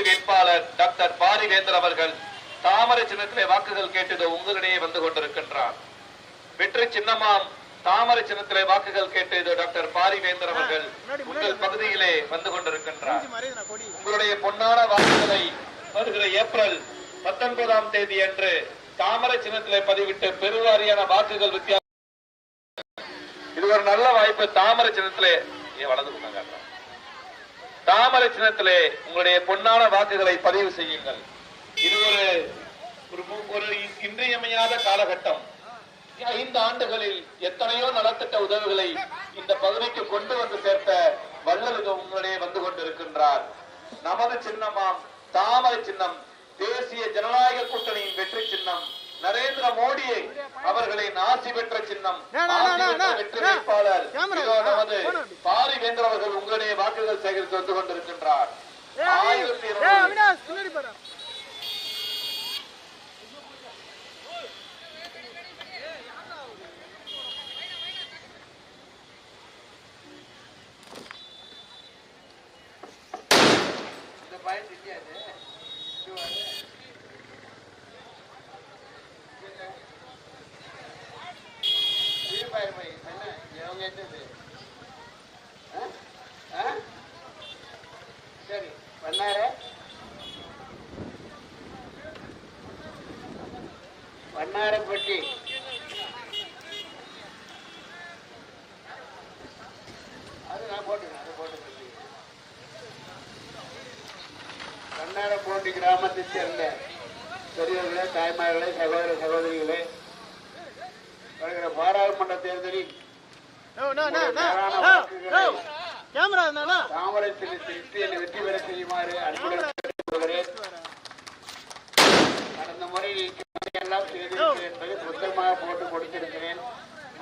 வெற்றி வேட்பாளர் டாக்டர் பாரிவேந்தர் அவர்கள் தாமரை சின்னத்திலே வாக்குகள் கேட்டது உங்களிடையே வந்து கொண்டிருக்கின்றார். வெற்றி சின்னமாம் தாமரை சின்னத்திலே வாக்குகள் கேட்டது டாக்டர் பாரிவேந்தர் அவர்கள் உங்கள் பகுதியிலே வந்து கொண்டிருக்கின்றார். உங்களுடைய பொன்னான வாக்குகளை வருகிற ஏப்ரல் பத்தொன்பதாம் தேதி அன்று தாமரை சின்னத்திலே பதிவிட்டு பெருவாரியான வாக்குகள் வித்தியாசம். இது ஒரு நல்ல வாய்ப்பு. தாமரை சின்னத்திலே பக்கம் காட்டுறேன். தாமரை சின்னத்திலே உங்களுடைய பொன்னான வாக்குகளை பதிவு செய்யுங்கள். இது ஒரு ஒரு இன்றியமையாத காலகட்டம். ஐந்து ஆண்டுகளில் எத்தனையோ நலத்திட்ட உதவிகளை இந்த பகுதிக்கு கொண்டு வந்து சேர்த்த வள்ளலுக்கு உங்களிடையே வந்து கொண்டிருக்கின்றார். நமது சின்னமாம் தாமரை சின்னம் தேசிய ஜனநாயக கூட்டணியின் வெற்றி சின்னம் நரேந்திர மோடியை அவர்களின் ஆசி பெற்ற சின்னம் வெற்றி. வேட்பாளர் நமது போன. பாரிவேந்தர் அவர்கள் உங்களுடைய வாக்குகள் சேகரித்து வந்து கொண்டிருக்கின்றார் ஆயிரத்தி ஏய் இருநூறு அவினாஷ் பின்னாடி பாரு சரி பண்ணாரு வண்ணாரப்பட்டி அது நான் போட்டுக்கிறேன் அதை போட்டு வண்ணாரப்பட்டி கிராமத்தைச் சேர்ந்த பெரியவர்களே தாய்மார்களே சகோதர சகோதரிகளே வருகிற பாராளுமன்ற தேர்தலில் no no no no no camera இருந்தானா தாமரை சிறு திருஷ்டியில் வெற்றி பெற செய்யுமாறு அன்புடன் கடந்த முறை எல்லாம் என்பதை புத்தகமாக போட்டு கொடுத்திருக்கிறேன்.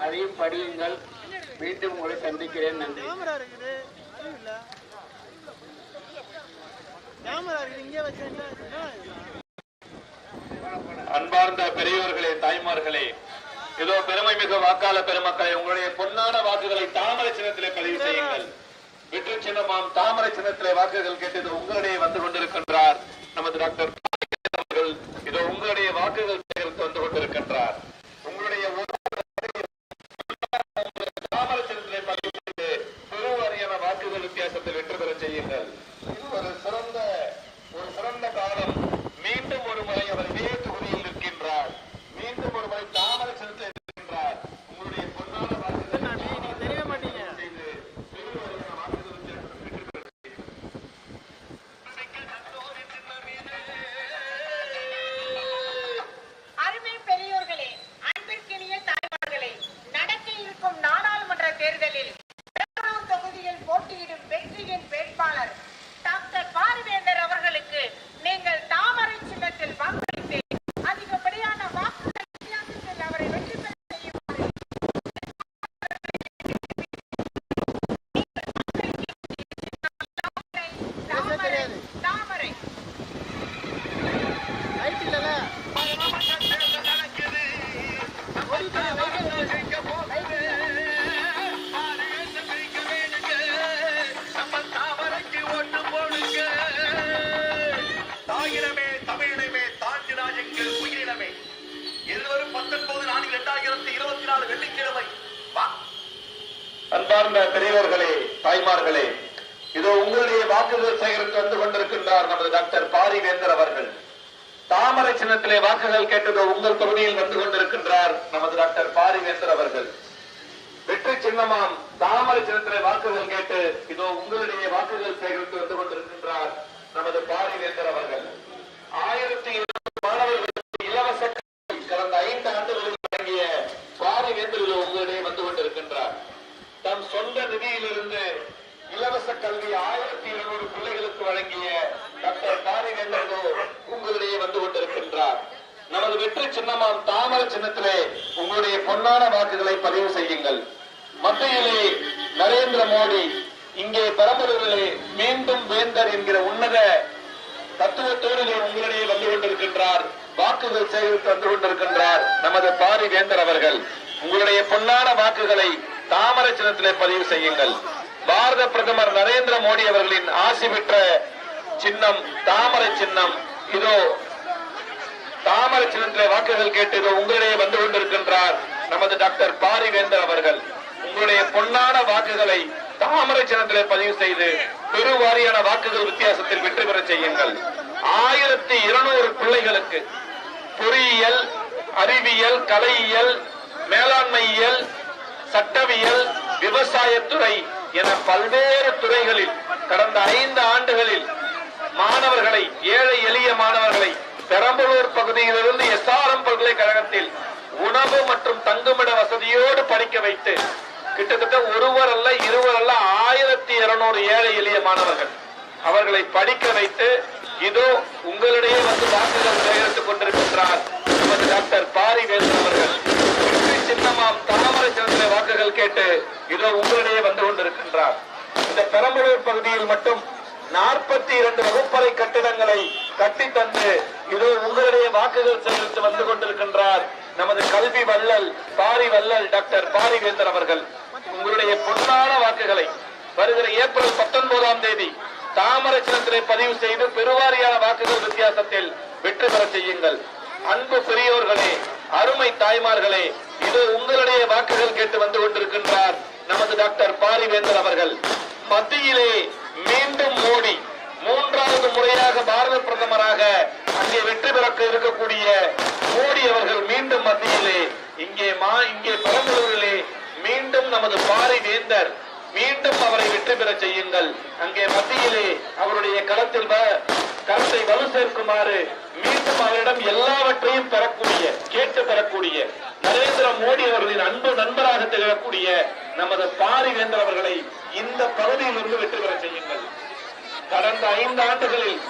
அதையும் படியுங்கள். மீண்டும் உங்களை சந்திக்கிறேன். நன்றி. அன்பார்ந்த பெரியோர்களே தாய்மார்களே இதோ பெருமை மிகு வாக்காளர் பெருமக்களை உங்களுடைய பொன்னான வாக்குகளை தாமரை சின்னத்திலே பதிவு செய்யுங்கள். வெற்றி சின்னமாம் தாமரை சின்னத்திலே வாக்குகள் கேட்டது உங்களிடையே வந்து கொண்டிருக்கின்றார் நமது டாக்டர் அவர்கள். இதோ உங்களுடைய வாக்குகள் சேகரித்து தந்து கொண்டிருக்கின்றார். உங்களுடைய ஒவ்வொரு தாமரை பதிவு பெருவாரியான வாக்குகள் வித்தியாசத்தில் வெற்றி பெற செய்யுங்கள். இது ஒரு தேர்தலில் பெரம்பலூர் தொகுதியில் போட்டியிடும் வெற்றியின் வேட்பாளர் தாய்மார்களே இதோ உங்களுடைய வாக்குகள் சேகரித்து வந்து கொண்டிருக்கின்றார் நமது டாக்டர் பாரிவேந்தர் அவர்கள். தாமரை சின்னத்திலே வாக்குகள் கேட்டதோ உங்கள் தொகுதியில் வந்து கொண்டிருக்கின்றார் நமது டாக்டர் பாரிவேந்தர் அவர்கள். வெற்றி சின்னமாம் தாமரை சின்னத்திலே வாக்குகள் கேட்டு இதோ உங்களுடைய வாக்குகள் சேகரித்து வந்து கொண்டிருக்கின்றார் நமது பாரிவேந்தர் அவர்கள். ஆயிரத்தி மாணவர்கள் மாணவர்களுக்கு இலவச கல்வி கடந்த ஐந்து ஆண்டுகளில் வழங்கிய பாரிவேந்தர் இதோ உங்களிடையே வந்து கொண்டிருக்கின்றார் தம் சொந்த நிதியிலிருந்து இலவச கல்வி ஆயிரத்தி இருநூறு பிள்ளைகளுக்கு வழங்கிய டாக்டர் பாரிவேந்தரோ உங்களிடையே வந்து கொண்டிருக்கின்றார். நமது வெற்றி சின்னமாம் தாமரை சின்னத்திலே உங்களுடைய பொன்னான வாக்குகளை பதிவு செய்யுங்கள். மத்தியிலே நரேந்திர மோடி இங்கே பெரம்பலூரிலே மீண்டும் வேந்தர் என்கிற உன்னத தத்துவத்தோடு உங்களிடையே வந்து கொண்டிருக்கின்றார். வாக்குகள் சேகரித்து வந்து கொண்டிருக்கின்றார் நமது பாரி வேந்தர் அவர்கள். உங்களுடைய பொன்னான வாக்குகளை தாமரை சின்னத்திலே பதிவு செய்யுங்கள். பாரத பிரதமர் நரேந்திர மோடி அவர்களின் ஆசி பெற்ற சின்னம் தாமரை சின்னம். இதோ தாமரை சின்னத்திலே வாக்குகள் கேட்டு இதோ உங்களிடையே வந்து கொண்டிருக்கின்றார் நமது டாக்டர் பாரிவேந்தர் அவர்கள். உங்களுடைய பொன்னான வாக்குகளை தாமரை சின்னத்திலே பதிவு செய்து பெருவாரியான வாக்குகள் வித்தியாசத்தில் வெற்றி பெறச் செய்யுங்கள். ஆயிரத்தி இருநூறு பிள்ளைகளுக்கு பொறியியல் அறிவியல் கலையியல் மேலாண்மையியல் சட்டவியல் விவசாயத்துறை என பல்வேறு துறைகளில் கடந்த ஐந்து ஆண்டுகளில் மாணவர்களை ஏழை எளிய மாணவர்களை பெரம்பலூர் பகுதியிலிருந்து எஸ்ஆர்எம் பல்கலைக்கழகத்தில் உணவு மற்றும் தங்குமிட வசதியோடு படிக்க வைத்து கிட்டத்தட்ட ஒருவர் அல்ல இருவர் அல்ல ஆயிரத்தி இருநூறு ஏழை எளிய மாணவர்கள் அவர்களை படிக்க வைத்து இதோ உங்களிடையே வந்து வாக்குகள் சேகரித்துக் கொண்டிருக்கின்றார் நமது டாக்டர் பாரிவேந்தன் அவர்கள். சின்னமாம் தாமரை சிறந்த வாக்குகள் கேட்டு இதோ உங்களிடையே வந்து கொண்டிருக்கின்றார். இந்த பெரம்பலூர் பகுதியில் மட்டும் நாற்பத்தி இரண்டு வகுப்பறை கட்டிடங்களை கட்டி தந்து இதோ உங்களிடையே வாக்குகள் செலுத்தி வந்து கொண்டிருக்கின்றார் நமது கல்வி வள்ளல் பாரி வள்ளல் டாக்டர் பாரிவேந்தர் அவர்கள். உங்களுடைய பொன்னான வாக்குகளை வருகிற ஏப்ரல் பத்தொன்பதாம் தேதி தாமரை சின்னத்திலே பதிவு செய்து பெருவாரியான வாக்குகள் வித்தியாசத்தில் வெற்றி பெற செய்யுங்கள். அன்பு பெரியோர்களே அருமை தாய்மார்களே இது உங்களுடைய வாக்குகள் கேட்டு வந்து கொண்டிருக்கின்றார் நமது டாக்டர் பாரிவேந்தர் அவர்கள். மத்தியிலே மீண்டும் மோடி மூன்றாவது முறையாக பாரத பிரதமராக அங்கே வெற்றி பெறக்க இருக்கக்கூடிய மோடி அவர்கள் மீண்டும் மத்தியிலே இங்கே மா இங்கே பெரம்பலூரிலே மீண்டும் நமது பாரிவேந்தர் மீண்டும் அவரை வெற்றி பெற செய்யுங்கள். அங்கே மத்தியிலே அவருடைய களத்தில் வ- கருத்தை வலு சேர்க்குமாறு மீண்டும் அவரிடம் எல்லாவற்றையும் பெறக்கூடிய கேட்டு பெறக்கூடிய நரேந்திர மோடி அவர்களின் அன்பு நண்பராக திகழக்கூடிய நமது பாரிவேந்தர் அவர்களை இந்த பகுதியிலிருந்து வெற்றி பெற செய்யுங்கள். கடந்த ஐந்து ஆண்டுகளில்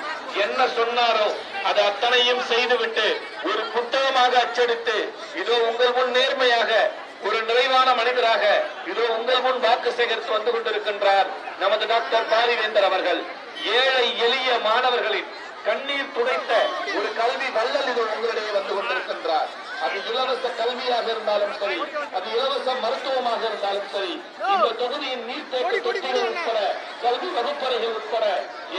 என்ன சொன்னாரோ அது அத்தனையும் செய்துவிட்டு ஒரு புத்தகமாக அச்சடித்து இதோ உங்கள் முன் நேர்மையாக ஒரு நிறைவான மனிதராக இதோ உங்கள் முன் வாக்கு சேகரித்து வந்து கொண்டிருக்கின்றார் நமது டாக்டர் பாரிவேந்தர் அவர்கள். ஏழை எளிய மாணவர்களின் கண்ணீர் துடைத்த ஒரு கல்வி வல்லல் இதோ உங்களிடையே வந்து கொண்டிருக்கின்றார். அது இலவச கல்வியாக இருந்தாலும் சரி அது இலவச மருத்துவமாக இருந்தாலும் சரி இந்த தொகுதியின் நீர்த்தேக்க தொட்டிகள் உட்பட கல்வி வகுப்பறைகள் உட்பட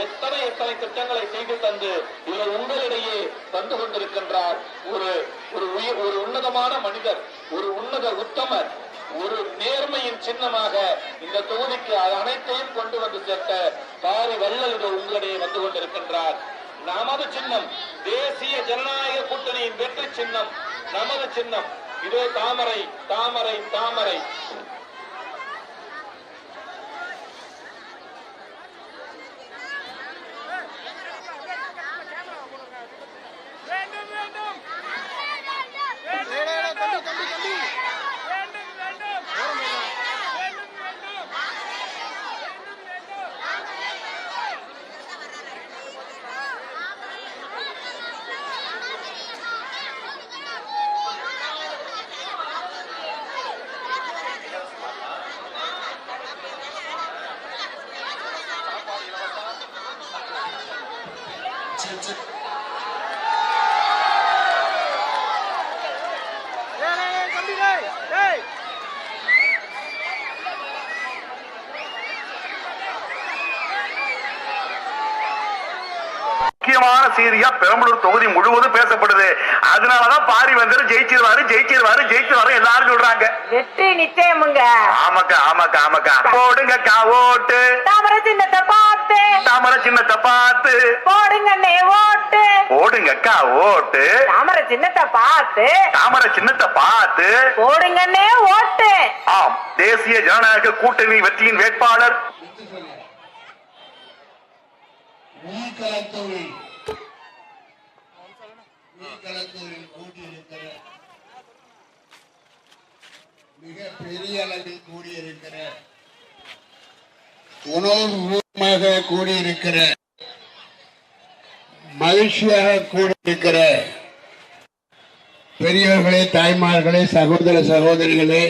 எத்தனை எத்தனை திட்டங்களை செய்து தந்து இவர் உங்களிடையே தந்து கொண்டிருக்கின்றார் ஒரு ஒரு உயர் ஒரு உன்னதமான மனிதர் ஒரு உன்னத உத்தமர் ஒரு நேர்மையின் சின்னமாக இந்த தொகுதிக்கு அனைத்தையும் கொண்டு வந்து சேர்த்த பாரி வள்ளல் இது உங்களிடையே வந்து கொண்டிருக்கின்றார். நமது சின்னம் தேசிய ஜனநாயக கூட்டணியின் வெற்றி சின்னம் நமது சின்னம். இதோ தாமரை தாமரை தாமரை. முக்கியமான செய்தியா பெரம்பலூர் தொகுதி முழுவதும் பேசப்படுது. அதனாலதான் பாரி வந்து ஜெயிச்சிருவாரு ஜெயிச்சிருவாரு ஜெயிச்சிருவாரு எல்லாரும் சொல்றாங்க. வெற்றி நிச்சயமுங்க. ஆமாக்கா ஆமாக்கா ஆமாக்கா. போடுங்கக்கா ஓட்டு. தாமரை சின்னத்தை பார்த்து. தாமரை சின்னத்தை பார்த்து. போடுங்கண்ணே ஓட்டு. போடுங்கக்கா ஓட்டு. தாமரை சின்னத்தை பார்த்து. தாமரை சின்னத்தை பார்த்து. போடுங்கண்ணே ஓட்டு. ஆம் தேசிய ஜனநாயக கூட்டணி வெற்றியின் வேட்பாளர். உள்கலத்தூரில் உள்கலத்தூரில் பெரிய அளவில் கூடியிருக்கிற உணவுமாக கூடியிருக்கிற மகிழ்ச்சியாக கூடியிருக்கிற பெரியவர்களே தாய்மார்களே சகோதர சகோதரிகளே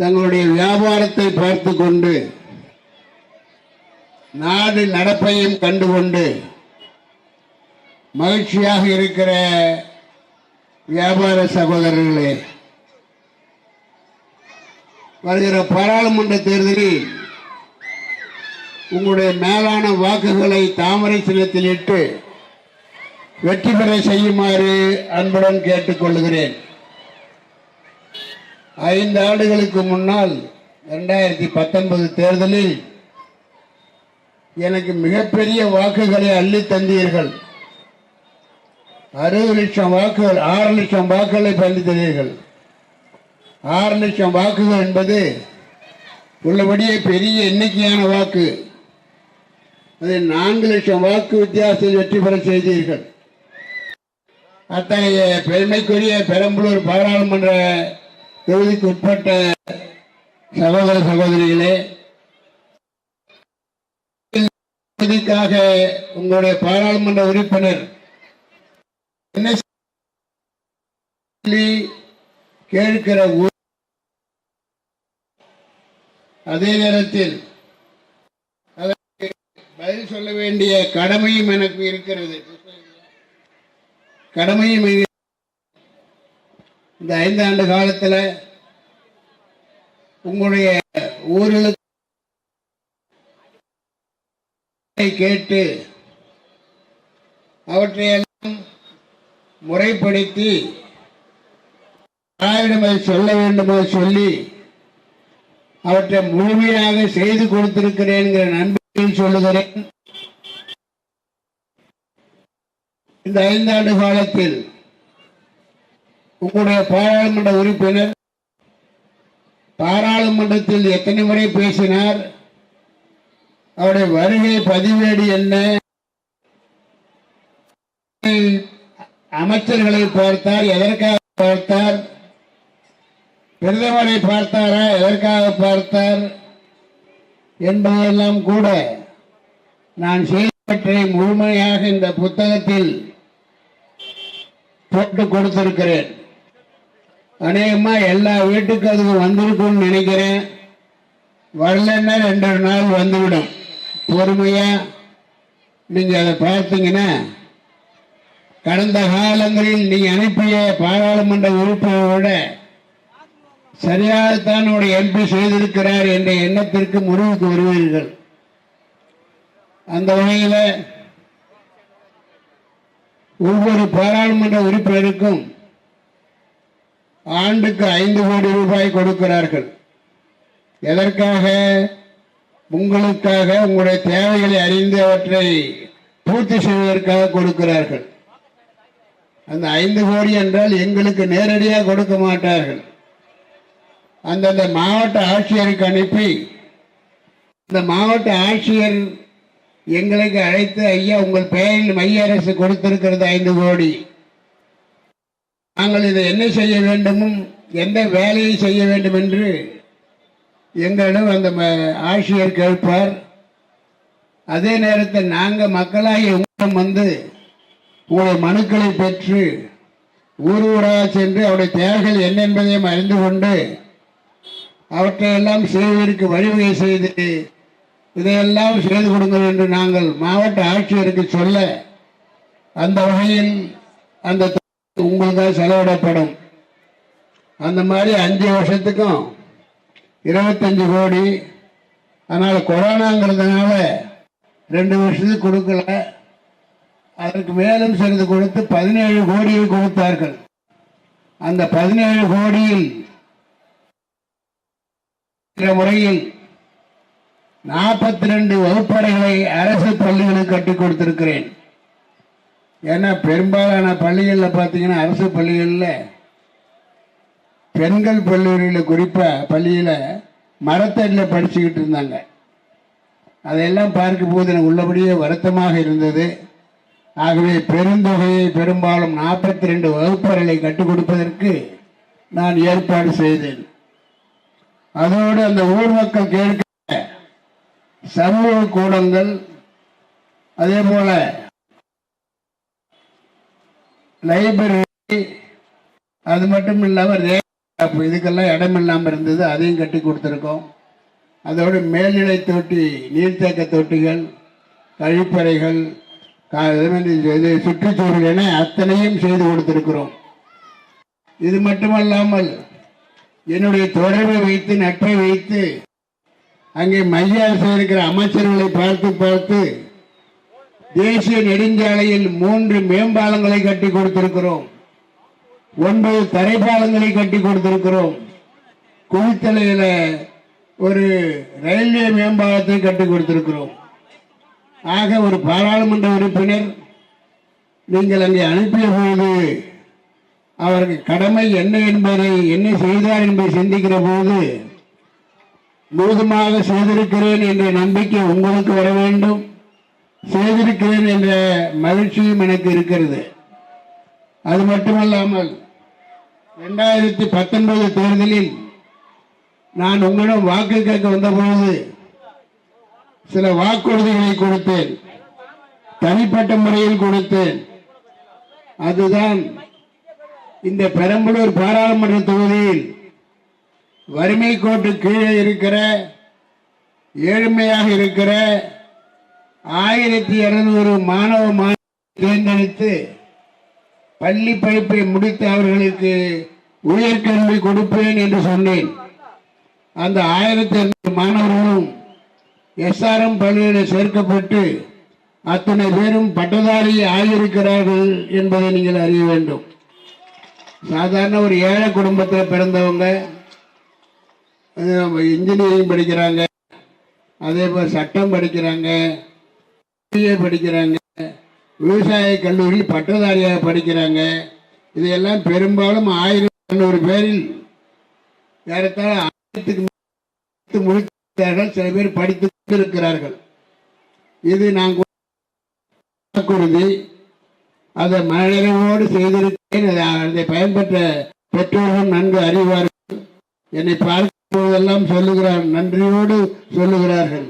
தங்களுடைய வியாபாரத்தை பார்த்து கொண்டு நாடு நடப்பையும் கண்டுகொண்டு மகிழ்ச்சியாக இருக்கிற வியாபார சகோதரர்களே வருகிற பாராளுமன்ற தேர்தலில் உங்களுடைய மேலான வாக்குகளை தாமரை சின்னத்தில் இட்டு வெற்றி பெற செய்யுமாறு அன்புடன் கேட்டுக்கொள்கிறேன் ஐந்து ஆண்டுகளுக்கு முன்னால் இரண்டாயிரத்தி பத்தொன்பது தேர்தலில் எனக்கு மிகப்பெரிய வாக்குகளை அள்ளி தந்தீர்கள். அறுபது லட்சம் வாக்குகள் ஆறு லட்சம் வாக்குகளை பள்ளித்தீர்கள் ஆறு லட்சம் வாக்குகள் என்பது உள்ளபடியே பெரிய எண்ணிக்கையான வாக்கு. அதை நான்கு லட்சம் வாக்கு வித்தியாசத்தில் வெற்றி பெற செய்தீர்கள். அத்தகைய பெருமைக்குரிய பெரம்பலூர் பாராளுமன்ற தொகுதிக்கு உட்பட்ட சகோதர சகோதரிகளே உங்களுடைய பாராளுமன்ற உறுப்பினர் என்ன கேட்கிற அதே நேரத்தில் அதற்கு பதில் சொல்ல வேண்டிய கடமையும் எனக்கு இருக்கிறது. கடமையும் இந்த ஐந்தாண்டு காலத்துல உங்களுடைய ஊர்களுக்கு கேட்டு அவற்றை முறைப்படுத்தி யாரிடம் அதை சொல்ல வேண்டுமோ சொல்லி அவற்றை முழுமையாக செய்து கொடுத்திருக்கிறேன் என்கிற சொல்லுகிறேன். இந்த ஐந்தாண்டு காலத்தில் உங்களுடைய பாராளுமன்ற உறுப்பினர் பாராளுமன்றத்தில் எத்தனை முறை பேசினார்? அவருடைய வருகை பதிவேடு என்ன? அமைச்சர்களை பார்த்தார் எதற்காக பார்த்தார்? பிரதமரை பார்த்தாரா எதற்காக பார்த்தார்? என்பதெல்லாம் கூட நான் செய்தவற்றை முழுமையாக இந்த புத்தகத்தில் போட்டு கொடுத்திருக்கிறேன். அநேகமா எல்லா வீட்டுக்கு அது வந்திருக்கும்னு நினைக்கிறேன். வரலன்னா ரெண்டு நாள் வந்துவிடும். பொறுமையா நீங்க அதை பார்த்தீங்கன்னா கடந்த காலங்களில் நீ அனுப்பிய பாராளுமன்ற உறுப்பினரோட சரியாகத்தான் உடைய எம்பி செய்திருக்கிறார் என்ற எண்ணத்திற்கு முடிவுக்கு வருவீர்கள். அந்த வகையில் ஒவ்வொரு பாராளுமன்ற உறுப்பினருக்கும் ஆண்டுக்கு ஐந்து கோடி ரூபாய் கொடுக்கிறார்கள். எதற்காக? உங்களுக்காக உங்களுடைய தேவைகளை அறிந்து அவற்றை பூர்த்தி செய்வதற்காக கொடுக்கிறார்கள். அந்த ஐந்து கோடி என்றால் எங்களுக்கு நேரடியாக கொடுக்க மாட்டார்கள். அந்தந்த மாவட்ட ஆட்சியருக்கு அனுப்பி இந்த மாவட்ட ஆட்சியர் எங்களுக்கு அழைத்து ஐயா உங்கள் பெயரில் மைய அரசு கொடுத்திருக்கிறது ஐந்து கோடி. நாங்கள் இதை என்ன செய்ய வேண்டுமும் எந்த வேலையை செய்ய வேண்டும் என்று எங்களிடம் அந்த ம- ஆட்சியர் கேட்பார். அதே நேரத்தில் நாங்கள் மக்களாகி உங்களிடம் வந்து உங்களுடைய மனுக்களை பெற்று ஊர் ஊராக சென்று அவருடைய தேவைகள் என்ன என்பதையும் அறிந்து கொண்டு அவற்றையெல்லாம் செய்வதற்கு வழிவகை செய்து இதையெல்லாம் செய்து கொடுங்கள் என்று நாங்கள் மாவட்ட ஆட்சியருக்கு சொல்ல அந்த வகையில் அந்த உங்களுக்காக செலவிடப்படும். அந்த மாதிரி அஞ்சு வருஷத்துக்கும் இருபத்தஞ்சு கோடி. அதனால் கொரோனாங்கிறதுனால ரெண்டு வருஷத்துக்கு கொடுக்கல. அதற்கு மேலும் சிறிது கொடுத்து பதினேழு கோடியை கொடுத்தார்கள். அந்த பதினேழு கோடியில் முறையில் நாற்பத்தி ரெண்டு வகுப்பறைகளை அரசு பள்ளிகளுக்கு கட்டி கொடுத்திருக்கிறேன். ஏன்னா பெரும்பாலான பள்ளிகளில் பார்த்தீங்கன்னா அரசு பள்ளிகளில் பெண்கள் பள்ளிகளில் குறிப்பாக பள்ளியில் மரத்தடியில் படிச்சுக்கிட்டு இருந்தாங்க. அதையெல்லாம் பார்க்கும்போது எனக்கு உள்ளபடியே வருத்தமாக இருந்தது. ஆகவே பெருந்தொகையை பெரும்பாலும் நாற்பத்தி ரெண்டு வகுப்பறைகளை கட்டுக் கொடுப்பதற்கு நான் ஏற்பாடு செய்தேன். அதோடு அந்த ஊர் மக்கள் கேட்க சமூக கூடங்கள் அதே போல லைப்ரரி அது மட்டும் இல்லாமல் ரேப் இதுக்கெல்லாம் இடம் இல்லாமல் இருந்தது அதையும் கட்டி கொடுத்துருக்கோம். அதோடு மேல்நிலை தொட்டி நீர்த்தேக்க தொட்டிகள் கழிப்பறைகள் இது சுற்றுச்சூழல் என அத்தனையும் செய்து கொடுத்திருக்கிறோம். இது மட்டுமல்லாமல் என்னுடைய தொடர்பை வைத்து நட்பை வைத்து அங்கே மைய அரசு இருக்கிற அமைச்சர்களை பார்த்து பார்த்து தேசிய நெடுஞ்சாலையில் மூன்று மேம்பாலங்களை கட்டி கொடுத்திருக்கிறோம். ஒன்பது தரைப்பாலங்களை கட்டி கொடுத்திருக்கிறோம். குவித்தலையில் ஒரு ரயில்வே மேம்பாலத்தை கட்டி கொடுத்திருக்கிறோம். ஆக ஒரு பாராளுமன்ற உறுப்பினர் நீங்கள் அங்கே அனுப்பிய போது அவருக்கு கடமை என்ன என்பதை என்ன செய்தார் என்பதை சிந்திக்கிற போது முழுதுமாக செய்திருக்கிறேன் என்ற நம்பிக்கை உங்களுக்கு வர வேண்டும். செய்திருக்கிறேன் என்ற மகிழ்ச்சியும் எனக்கு இருக்கிறது. அது மட்டுமல்லாமல் ரெண்டாயிரத்தி பத்தொன்பது தேர்தலில் நான் உங்களிடம் வாக்கு கேட்க வந்தபோது சில வாக்குறுதிகளை கொடுத்தேன். தனிப்பட்ட முறையில் கொடுத்தேன். அதுதான் இந்த பெரம்பலூர் பாராளுமன்ற தொகுதியில் வறுமை கோட்டு கீழே இருக்கிற ஏழ்மையாக இருக்கிற ஆயிரத்தி இருநூறு மாணவ மாணவ தேர்ந்தெடுத்து பள்ளி படிப்பை முடித்து அவர்களுக்கு உயர்கல்வி கொடுப்பேன் என்று சொன்னேன். அந்த ஆயிரத்தி இருநூறு மாணவர்களும் எஸ்ஆர்எம் பள்ளியில் சேர்க்கப்பட்டு அத்தனை பேரும் பட்டதாரி ஆகியிருக்கிறார்கள் என்பதை நீங்கள் அறிய வேண்டும். சாதாரண ஒரு ஏழை குடும்பத்தில் பிறந்தவங்க இன்ஜினியரிங் படிக்கிறாங்க அதே போல் சட்டம் படிக்கிறாங்க படிக்கிறாங்க விவசாய கல்லூரியில் பட்டதாரியாக படிக்கிறாங்க. இதையெல்லாம் பெரும்பாலும் ஆயிரத்தி ஐநூறு பேரில் ஏறத்தாழ ஆயிரத்துக்கு முடித்தார்கள் சில பேர் படித்து இருக்கிறார்கள் இது நான் வாக்குறுதி அதை மனநிறைவோடு செய்திருக்கேன் அதை அதை பயன்பெற்ற பெற்றோர்கள் நன்கு அறிவார்கள். என்னை பார்க்கும் போதெல்லாம் சொல்லுகிறார் நன்றியோடு சொல்லுகிறார்கள்.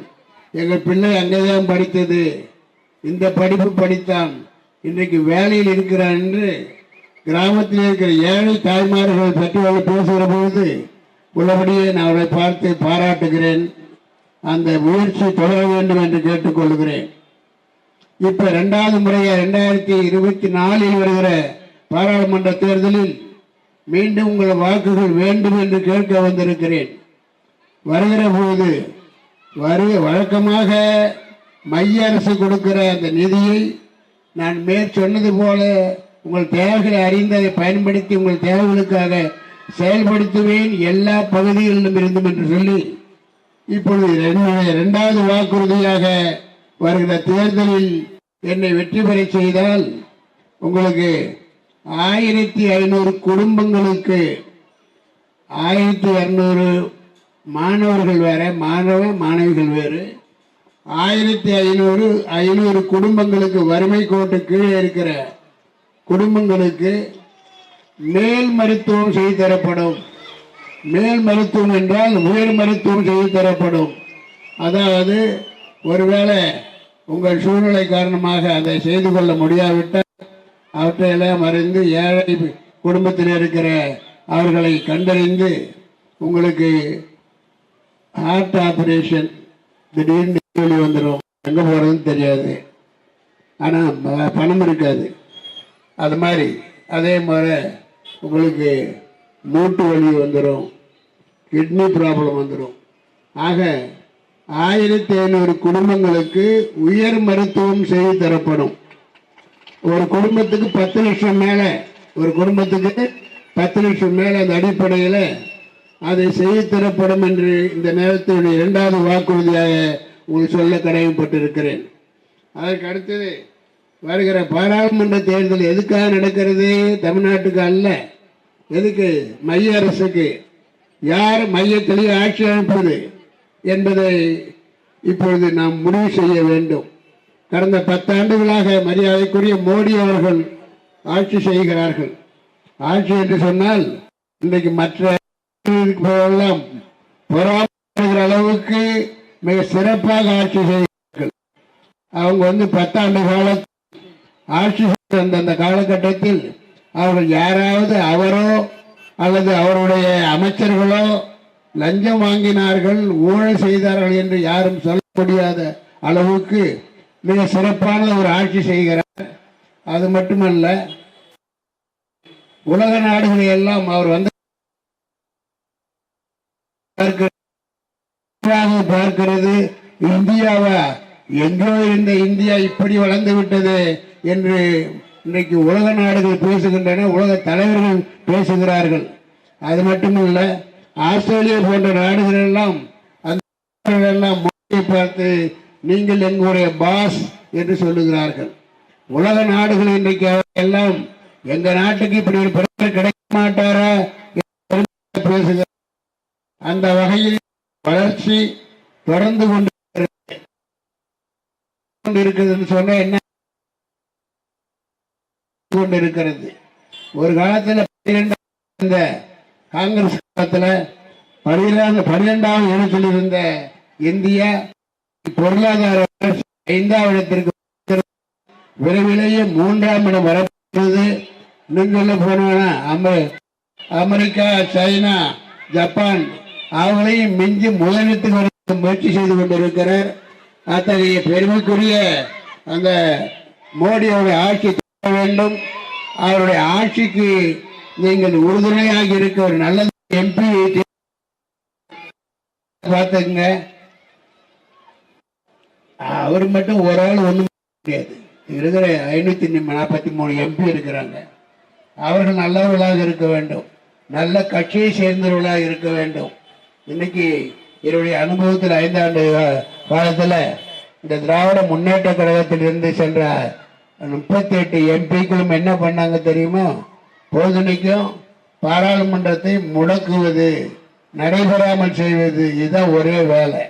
எங்கள் பிள்ளை அங்கேதான் படித்தது. இந்த படிப்பு படித்தான். இன்றைக்கு வேலையில் இருக்கிறான் என்று கிராமத்தில் இருக்கிற ஏழை தாய்மார்கள் பெற்றோர்கள் பேசுகிற பொழுது உள்ளபடியே நான் அவரை பார்த்து பாராட்டுகிறேன். அந்த முயற்சி தொடர வேண்டும் என்று கேட்டுக்கொள்கிறேன் இப்ப இரண்டாவது முறையாக இரண்டாயிரத்தி இருபத்தி நாலில் வருகிற பாராளுமன்ற தேர்தலில் மீண்டும் உங்கள் வாக்குகள் வேண்டும் என்று கேட்க வந்திருக்கிறேன். வருகிற போது வரு வழக்கமாக மைய அரசு கொடுக்கிற அந்த நிதியை நான் மேற் சொன்னது போல உங்கள் தேவைகளை அறிந்து அதை பயன்படுத்தி உங்கள் தேவைகளுக்காக செயல்படுத்துவேன் எல்லா பகுதிகளிலும் இருந்தும் என்று சொல்லி இப்பொழுது என்னுடைய இரண்டாவது வாக்குறுதியாக வருகிற தேர்தலில் என்னை வெற்றி பெற செய்தால் உங்களுக்கு ஆயிரத்தி ஐநூறு குடும்பங்களுக்கு ஆயிரத்தி இரநூறு மாணவர்கள் வேற மாணவ மாணவிகள் வேறு ஆயிரத்தி ஐநூறு ஐநூறு குடும்பங்களுக்கு வறுமை கோட்டு கீழே இருக்கிற குடும்பங்களுக்கு மேல் மருத்துவம் செய்து தரப்படும். மேல் மருத்துவம் என்றால் உயர் மருத்துவம் செய்து தரப்படும். அதாவது ஒருவேளை உங்கள் சூழ்நிலை காரணமாக அதை செய்து கொள்ள முடியாவிட்டால் அவற்றையெல்லாம் அறிந்து ஏழை குடும்பத்தில் இருக்கிற அவர்களை கண்டறிந்து உங்களுக்கு ஹார்ட் ஆப்ரேஷன் திடீர்னு வெளி வந்துடும் எங்கே போகிறதுன்னு தெரியாது. ஆனால் பணம் இருக்காது. அது மாதிரி அதே மாதிரி உங்களுக்கு மூட்டு வலி வந்துடும் கிட்னி ப்ராப்ளம் வந்துடும் ஆக ஆயிரத்தி ஐநூறு குடும்பங்களுக்கு உயர் மருத்துவம் செய்து தரப்படும். ஒரு குடும்பத்துக்கு பத்து லட்சம் மேலே ஒரு குடும்பத்துக்கு பத்து லட்சம் மேலே அந்த அடிப்படையில் அதை செய்து தரப்படும் என்று இந்த நேரத்தினுடைய இரண்டாவது வாக்குறுதியாக உங்களுக்கு சொல்ல கடமைப்பட்டிருக்கிறேன். அதற்கு அடுத்தது வருகிற பாராளுமன்ற தேர்தல் எதுக்காக நடக்கிறது? தமிழ்நாட்டுக்கு அல்ல. எதுக்கு? மைய அரசுக்கு. யார் மையத்திலேயே ஆட்சி அமைப்பது என்பதை இப்பொழுது நாம் முடிவு செய்ய வேண்டும். கடந்த பத்தாண்டுகளாக மரியாதைக்குரிய மோடி அவர்கள் ஆட்சி செய்கிறார்கள். ஆட்சி என்று சொன்னால் இன்றைக்கு மற்ற எல்லாம் பொறாமைப்படுகிற அளவுக்கு மிக சிறப்பாக ஆட்சி செய்கிறார்கள். அவங்க வந்து பத்தாண்டு கால ஆட்சி செய்த அந்த காலகட்டத்தில் அவர்கள் யாராவது அவரோ அல்லது அவருடைய அமைச்சர்களோ லஞ்சம் வாங்கினார்கள் ஊழல் செய்தார்கள் என்று யாரும் சொல்ல முடியாத அளவுக்கு மிக சிறப்பான ஒரு ஆட்சி செய்கிறார். அது மட்டுமல்ல உலக நாடுகளை எல்லாம் அவர் வந்து பார்க்கிறது இந்தியாவா? எங்கோ இருந்த இந்தியா இப்படி வளர்ந்து விட்டது என்று இன்றைக்கு உலக நாடுகள் பேசுகின்றன உலக தலைவர்கள் பேசுகிறார்கள். அது மட்டுமல்ல ஆஸ்திரேலியா போன்ற நாடுகள் எல்லாம் அந்த எல்லாம் மோடியை பார்த்து நீங்கள் எங்களுடைய பாஸ் என்று சொல்லுகிறார்கள். உலக நாடுகள் இன்றைக்கு எல்லாம் எங்க நாட்டுக்கு இப்படி ஒரு பிரதமர் கிடைக்க மாட்டாரா என்று பேசுகிறார் அந்த வகையில் வளர்ச்சி தொடர்ந்து கொண்டு இருக்கிறது சொன்ன என்ன கொண்டிருக்கிறது ஒரு காலத்தில் பன்னிரெண்டாம் இருந்த காங்கிரஸ் காலத்துல பன்னிரெண்டாம் பன்னிரெண்டாவது இடத்தில் இருந்த இந்தியா பொருளாதார ஐந்தாம் இடத்திற்கு விரைவிலேயே மூன்றாம் இடம் வரப்போகிறது இன்னும் சொல்ல போனா அமெரிக்கா சைனா ஜப்பான் அவங்களையும் மிஞ்சி முதலிடத்துக்கு வர முயற்சி செய்து கொண்டிருக்கிறார். அத்தகைய பெருமைக்குரிய அந்த மோடியோட ஆட்சி வேண்டும். அவருடைய ஆட்சிக்கு நீங்கள் உறுதுணையாக இருக்க ஒரு நல்ல எம்பி பார்த்துங்க அவர் மட்டும் ஒரு ஆள் ஒண்ணும் முடியாது இருக்கிற ஐநூத்தி நாற்பத்தி மூணு எம்பி இருக்கிறாங்க. அவர்கள் நல்லவர்களாக இருக்க வேண்டும். நல்ல கட்சியை சேர்ந்தவர்களாக இருக்க வேண்டும். இன்னைக்கு என்னுடைய அனுபவத்தில் ஐந்தாண்டு காலத்தில் காலத்துல இந்த திராவிட முன்னேற்ற கழகத்திலிருந்து சென்ற முப்பத்தி எட்டு எம்பிக்களும் என்ன பண்ணாங்க தெரியுமா? போதனைக்கும் பாராளுமன்றத்தை முடக்குவது நடைபெறாமல் செய்வது இதுதான் ஒரே வேலை.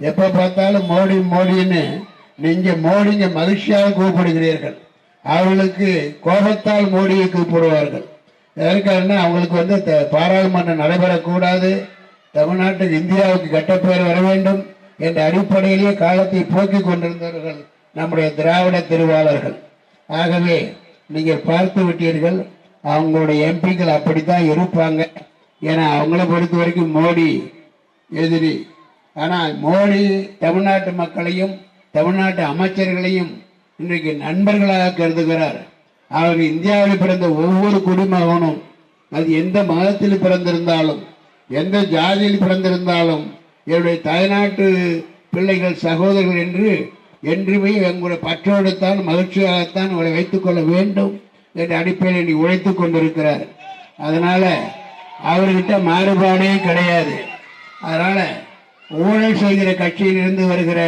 எப்போ பார்த்தாலும் மோடி மோடின்னு நீங்கள் மோடிங்க மகிழ்ச்சியாக கூப்பிடுகிறீர்கள். அவர்களுக்கு கோபத்தால் மோடியை கூப்பிடுவார்கள். எதற்காகனா அவங்களுக்கு வந்து த- பாராளுமன்றம் நடைபெறக்கூடாது. தமிழ்நாட்டுக்கு இந்தியாவுக்கு கெட்டப்பெயர் வர வேண்டும் என்ற அடிப்படையிலேயே காலத்தை போக்கிக் கொண்டிருந்தவர்கள் நம்முடைய திராவிட திருவாளர்கள். ஆகவே நீங்கள் பார்த்து விட்டீர்கள். அவங்களுடைய எம்பிக்கள் அப்படித்தான் இருப்பாங்க. ஏன்னா அவங்கள பொறுத்த வரைக்கும் மோடி எதிரி. ஆனால் மோடி தமிழ்நாட்டு மக்களையும் தமிழ்நாட்டு அமைச்சர்களையும் இன்றைக்கு நண்பர்களாக கருதுகிறார். அவர் இந்தியாவில் பிறந்த ஒவ்வொரு குடிமகனும் அது எந்த மதத்தில் பிறந்திருந்தாலும் எந்த ஜாதியில் பிறந்திருந்தாலும் என்னுடைய தாய்நாட்டு பிள்ளைகள் சகோதரர்கள் என்று என்றுமே எங்களுடைய பற்றோடுத்தான் மகிழ்ச்சியாகத்தான் உங்களை வைத்துக் கொள்ள வேண்டும் என்ற அடிப்படையில் நீ உழைத்துக் கொண்டிருக்கிறார். அதனால அவர்கிட்ட மாறுபாடே கிடையாது. அதனால ஊழல் செய்கிற கட்சியிலிருந்து வருகிற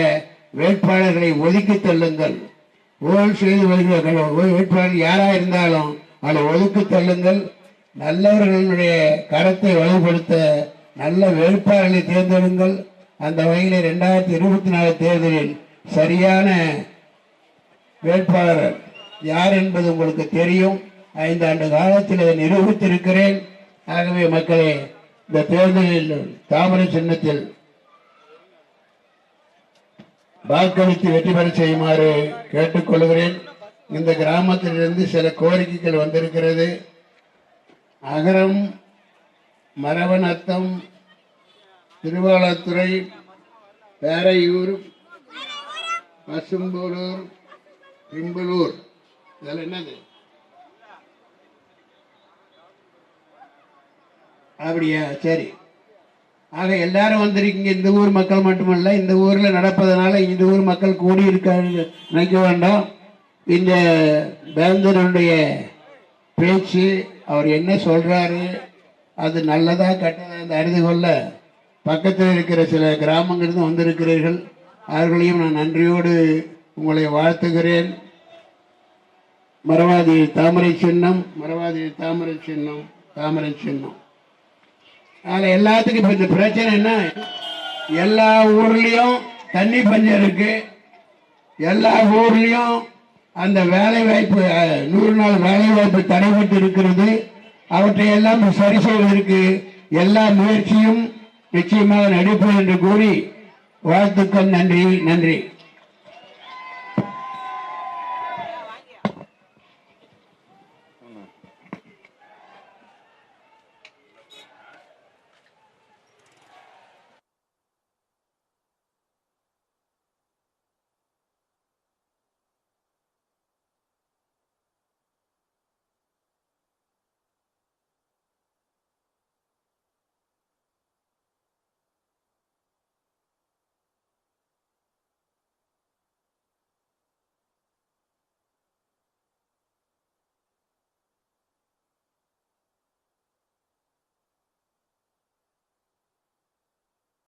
வேட்பாளர்களை ஒதுக்கி தள்ளுங்கள். ஊழல் செய்து வருகிற வேட்பாளர் யாரா இருந்தாலும் அதை ஒதுக்கி தள்ளுங்கள். நல்லவர்களுடைய கரத்தை வலுப்படுத்த நல்ல வேட்பாளர்களை தேர்ந்தெடுங்கள். அந்த வகையில் ரெண்டாயிரத்தி இருபத்தி நாலு தேர்தலில் சரியான வேட்பாளர் யார் என்பது உங்களுக்கு தெரியும். ஐந்தாண்டு காலத்தில் அதை நிரூபித்திருக்கிறேன். ஆகவே மக்களே இந்த தேர்தலில் தாமரை சின்னத்தில் வாக்களித்து வெற்றி பெற செய்யுமாறு கேட்டுக்கொள்கிறேன் இந்த கிராமத்திலிருந்து சில கோரிக்கைகள் வந்திருக்கிறது. அகரம் மரவநத்தம் திருவாளத்துறை பேரையூர் பசும்புலூர் பிம்பலூர். இதெல்லாம் என்னது? அப்படியா? சரி. ஆக எல்லாரும் வந்திருக்கீங்க. இந்த ஊர் மக்கள் மட்டுமல்ல இந்த ஊரில் நடப்பதனால இந்த ஊர் மக்கள் கூடி இருக்காங்க நினைக்க வேண்டாம். இந்த வேந்தனுடைய பேச்சு அவர் என்ன சொல்கிறாரு அது நல்லதாக கெட்டதா என்று அறிந்து கொள்ள பக்கத்தில் இருக்கிற சில கிராமங்களிலிருந்து வந்திருக்கிறீர்கள். அவர்களையும் நான் நன்றியோடு உங்களை வாழ்த்துகிறேன். மரவாதி தாமரை சின்னம் மரவாதி தாமரை சின்னம் தாமரை சின்னம். அதில் எல்லாத்துக்கும் இப்போ இந்த பிரச்சனை என்ன? எல்லா ஊர்லேயும் தண்ணி பஞ்சம் இருக்கு. எல்லா ஊர்லேயும் அந்த வேலை வாய்ப்பு நூறு நாள் வேலை வாய்ப்பு தடைபட்டு இருக்கிறது. அவற்றை எல்லாம் சரி செய்வதற்கு எல்லா முயற்சியும் நிச்சயமாக நடிப்போம் என்று கூறி வாழ்த்துக்கள் நன்றி நன்றி.